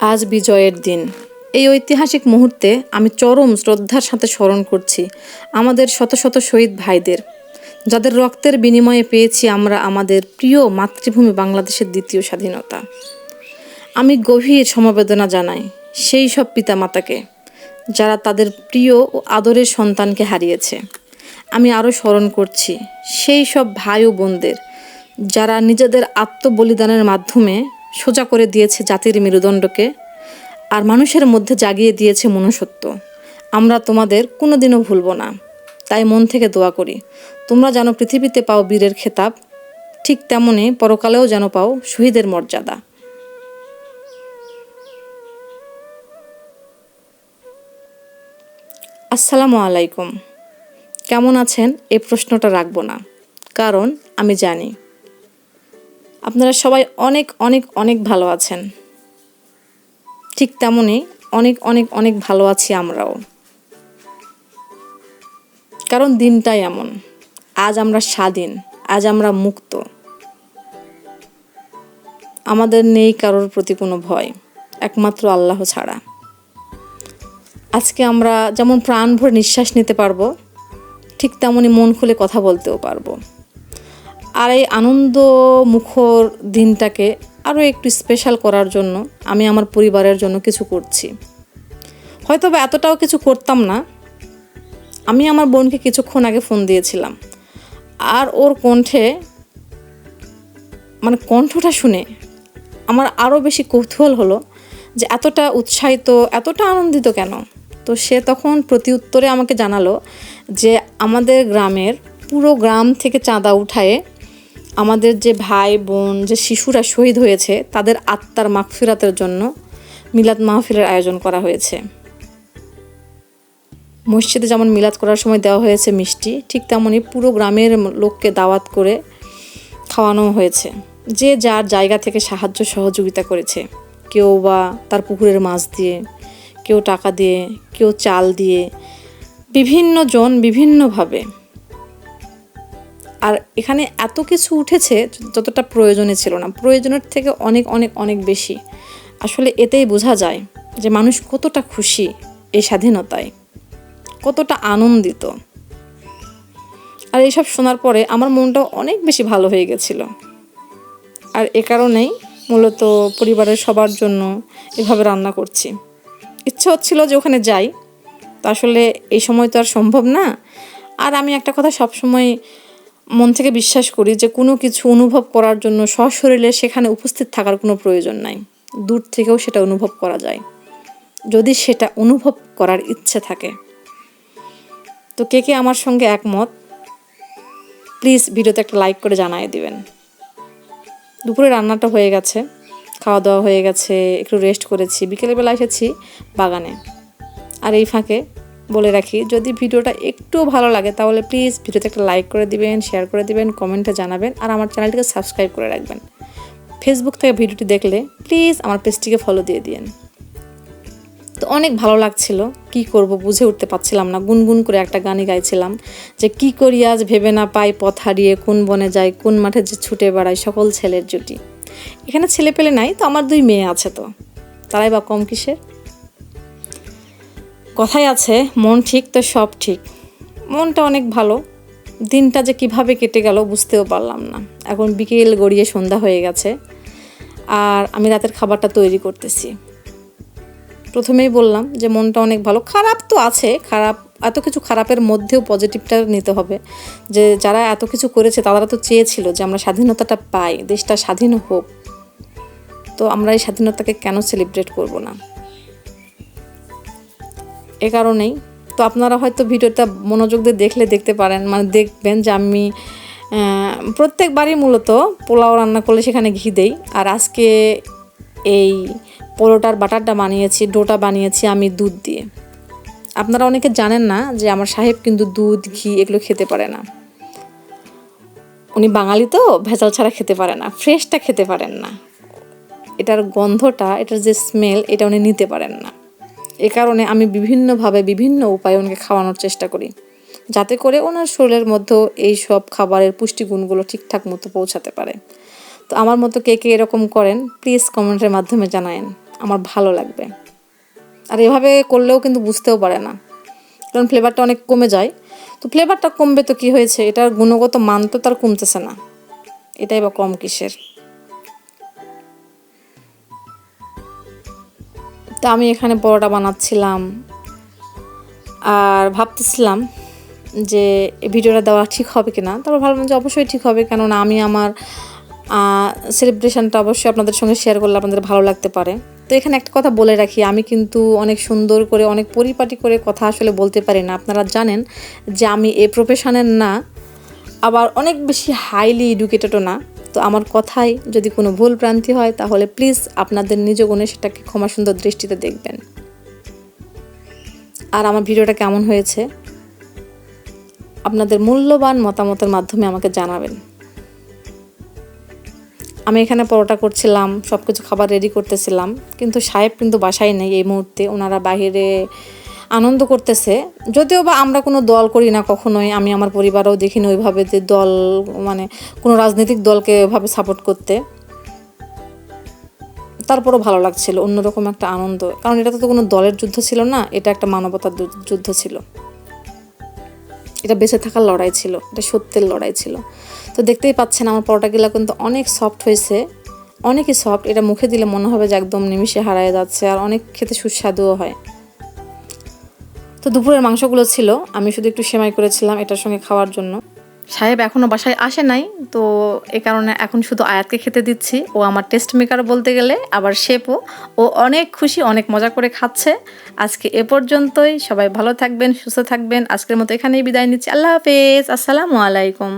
আজ বিজয়ের দিন। এই ঐতিহাসিক মুহূর্তে আমি চরম শ্রদ্ধার সাথে স্মরণ করছি আমাদের শত শত শহীদ ভাইদের। যাদের রক্তের বিনিময়ে পেয়েছি আমরা আমাদের প্রিয় মাতৃভূমি বাংলাদেশের দ্বিতীয় স্বাধীনতা। আমি গভীর সমবেদনা জানাই সেই সব পিতামাতাকে, যারা তাদের প্রিয় ও আদরের সন্তানকে হারিয়েছে। আমি আরও স্মরণ করছি সেই সব ভাই ও বোনদের, যারা নিজেদের আত্মবলিদানের মাধ্যমে সোজা করে দিয়েছে জাতির মেরুদণ্ডকে, আর মানুষের মধ্যে জাগিয়ে দিয়েছে মনুষ্যত্ব। আমরা তোমাদের কোনোদিনও ভুলব না। তাই মন থেকে দোয়া করি, তোমরা যেন পৃথিবীতে পাও বীরের খেতাব, ঠিক তেমনি পরকালেও যেন পাও শহীদের মর্যাদা। আসসালামু আলাইকুম। কেমন আছেন? এই প্রশ্নটা রাখব না, কারণ আমি জানি। আপনারা সবাই অনেক অনেক অনেক ভালো আছেন। ঠিক তেমনই অনেক অনেক অনেক ভালো আছি আমরাও। কারণ দিনটাই এমন। আজ আমরা স্বাধীন, আজ আমরা মুক্ত। আমাদের নেই কারোর প্রতি কোনো ভয়, একমাত্র আল্লাহ ছাড়া। আজকে আমরা যেমন প্রাণ ভরে নিঃশ্বাস নিতে পারব, ঠিক তেমনই মন খুলে কথা বলতেও পারব। আর এই আনন্দ মুখর দিনটাকে আরও একটু স্পেশাল করার জন্য আমি আমার পরিবারের জন্য কিছু করছি। হয়তো বা এতটাও কিছু করতাম না। আমি আমার বোনকে কিছুক্ষণ আগে ফোন দিয়েছিলাম। আর ওর কণ্ঠে মানে কণ্ঠটা শুনে আমার আরও বেশি কৌতূহল হলো যে এতটা উৎসাহিত, এতটা আনন্দিত কেন? তো সে তখন প্রতি উত্তরে আমাকে জানালো যে আমাদের গ্রামের পুরো গ্রাম থেকে চাঁদা উঠায়ে আমাদের যে ভাই, বোন, যে শিশুরা শহীদ হয়েছে, তাদের আত্মার মাগফিরাতের জন্য মিলাদ মাহফিলের আয়োজন করা হয়েছে। মসজিদে যেমন মিলাদ করার সময় দেওয়া হয়েছে মিষ্টি, ঠিক তেমনই পুরো গ্রামের লোককে দাওয়াত করে খাওয়ানো হয়েছে। যে যার জায়গা থেকে সাহায্য সহযোগিতা করেছে। কেউ বা তার পুকুরের মাছ দিয়ে, কেউ টাকা দিয়ে, কেউ চাল দিয়ে, বিভিন্ন জন বিভিন্নভাবে আর এখানে এত কিছু উঠেছে যতটা প্রয়োজনে ছিল না। প্রয়োজনের থেকে অনেক অনেক অনেক বেশি। আসলে এতেই বোঝা যায় যে মানুষ কতটা খুশি এই স্বাধীনতায়। কতটা আনন্দিত। আর এইসব শোনার পরে আমার মনটা অনেক বেশি ভালো হয়ে গেছিল। আর এ কারণেই মূলত পরিবারের সবার জন্য এভাবে রান্না করছি। ইচ্ছা হচ্ছিল যে ওখানে যাই। তা আসলে এই সময় তো আর সম্ভব না। আর আমি একটা কথা সবসময় মন থেকে বিশ্বাস করি যে কোনো কিছু অনুভব করার জন্য সশরীরে সেখানে উপস্থিত থাকার কোনো প্রয়োজন নাই। দূর থেকেও সেটা অনুভব করা যায়। যদি সেটা অনুভব করার ইচ্ছে থাকে। তো কে কে আমার সঙ্গে একমত, প্লিজ ভিডিওতে একটা লাইক করে জানাই দিবেন। দুপুরে রান্নাটা হয়ে গেছে খাওয়া দাওয়া হয়ে গেছে, একটু রেস্ট করেছি, বিকেলবেলা এসেছি বাগানে। আর এই ফাঁকে বলে রাখি, যদি ভিডিওটা একটু ভালো লাগে তাহলে প্লিজ ভিডিওতে একটা লাইক করে দিবেন শেয়ার করে দিবেন কমেন্টে জানাবেন আর আমার চ্যানেলটিকে সাবস্ক্রাইব করে রাখবেন। ফেসবুক থেকে ভিডিওটি দেখলে প্লিজ আমার পেজটিকে ফলো দিয়ে দিন তো অনেক ভালো লাগছিল, কি করব বুঝে উঠতে পারছিলাম না, গুনগুন করে একটা গানই গাইছিলাম যে কি করি আজ ভেবে না পাই, পথ হারিয়ে কোন বনে যাই, কোন মাঠে যে ছুটে বেড়াই, সকল ছেলের জুটি। এখানে ছেলে পেলে নাই, তো আমার দুই মেয়ে আছে তো। তারাই বা কম কিসের? কথাই আছে, মন ঠিক তো সব ঠিক। মনটা অনেক ভালো। দিনটা যে কীভাবে কেটে গেল বুঝতেও পারলাম না। এখন বিকেল গড়িয়ে সন্ধ্যা হয়ে গেছে আর আমি রাতের খাবারটা তৈরি করতেছি। প্রথমেই বললাম যে মনটা অনেক ভালো। খারাপ তো আছে, খারাপ, এত কিছু খারাপের মধ্যেও পজিটিভটা নিতে হবে। যে যারা এত কিছু করেছে তারা তো চেয়েছিল যে আমরা স্বাধীনতাটা পাই, দেশটা স্বাধীন হোক। তো আমরা এই স্বাধীনতাকে কেন সেলিব্রেট করব না? এ কারণেই। তো আপনারা হয়তো ভিডিওটা মনোযোগ দিয়ে দেখলে দেখতে পারেন মানে দেখবেন যে আমি প্রত্যেকবারই মূলত পোলাও রান্না করলে সেখানে ঘি দেই। আর আজকে এই পোলোটার বাটারটা বানিয়েছি, ডোটা বানিয়েছি আমি দুধ দিয়ে। আপনারা অনেকে জানেন না যে আমার সাহেব কিন্তু দুধ, ঘি এগুলো খেতে পারে না। উনি বাঙালি তো, ভেজাল ছাড়া খেতে পারে না, ফ্রেশটা খেতে পারেন না। এটার গন্ধটা, এটার যে স্মেল এটা উনি নিতে পারেন না। এ কারণে আমি বিভিন্নভাবে বিভিন্ন উপায়ে ওনাকে খাওয়ানোর চেষ্টা করি, যাতে করে ওনার শরীরের মধ্যেও এই সব খাবারের পুষ্টিগুণগুলো ঠিকঠাক মতো পৌঁছাতে পারে। তো আমার মতো কে কে এরকম করেন প্লিজ কমেন্টের মাধ্যমে জানায়েন, আমার ভালো লাগবে। আর এভাবে করলেও কিন্তু বুঝতেও পারে না, কারণ ফ্লেভারটা অনেক কমে যায়। তো ফ্লেভারটা কমবে তো কি হয়েছে? এটার গুণগত মান তো তার কমতেছে না, এটাই বা কম কিসের? তা আমি এখানে পরোটা বানাচ্ছিলাম। আর ভাবতেছিলাম যে ভিডিওটা দেওয়া ঠিক হবে কি না তারপর ভাবলাম যে অবশ্যই ঠিক হবে, কেননা আমি আমার সেলিব্রেশনটা অবশ্যই আপনাদের সঙ্গে শেয়ার করলে আপনাদের ভালো লাগতে পারে। তো এখানে একটা কথা বলে রাখি, আমি কিন্তু অনেক সুন্দর করে, অনেক পরিপাটি করে কথা আসলে বলতে পারি না। আপনারা জানেন যে আমি এ প্রফেশনের না, আবার অনেক বেশি হাইলি এডুকেটেডও না। তো আমার কথাই যদি কোনো ভুল ভ্রান্তি হয়, তাহলে প্লিজ আপনাদের নিজ গুণে সেটাকে ক্ষমা সুন্দর দৃষ্টিতে দেখবেন। আর আমার ভিডিওটা কেমন হয়েছে? আপনাদের মূল্যবান মতামতের মাধ্যমে আমাকে জানাবেন। আমি এখানে পরোটা করছিলাম সব কিছু খাবার রেডি করতেছিলাম, কিন্তু সাহেব কিন্তু বাসায় নেই এই মুহূর্তে। ওনারা বাইরে আনন্দ করতেছে। যদিও বা আমরা কোনো দল করি না কখনোই, আমি আমার পরিবারও দেখিনি ওইভাবে যে দল মানে কোনো রাজনৈতিক দলকে এভাবে সাপোর্ট করতে। তারপরও ভালো লাগছিল, অন্যরকম একটা আনন্দ। কারণ এটা তো কোনো দলের যুদ্ধ ছিল না, এটা একটা মানবতার যুদ্ধ ছিল। এটা বেঁচে থাকার লড়াই ছিল, এটা সত্যের লড়াই ছিল। তো দেখতেই পাচ্ছেন আমার পরোটাগুলো কিন্তু অনেক সফট হয়েছে, অনেকই সফট এটা মুখে দিলে মনে হবে যে একদম নিমিশে হারায় যাচ্ছে, আর অনেক খেতে সুস্বাদুও হয়। তো দুপুরের মাংসগুলো ছিল, আমি শুধু একটু সেমাই করেছিলাম এটার সঙ্গে খাওয়ার জন্য। সাহেব এখনও বাসায় আসে নাই, তো এ কারণে এখন শুধু আয়াতকে খেতে দিচ্ছি। ও আমার টেস্ট মেকার বলতে গেলে, আবার শেপও ও অনেক খুশি, অনেক মজা করে খাচ্ছে। আজকে এ পর্যন্তই, সবাই ভালো থাকবেন, সুস্থ থাকবেন। আজকের মতো এখানেই বিদায় নিচ্ছি। আল্লাহ হাফেজ, আসসালামু আলাইকুম।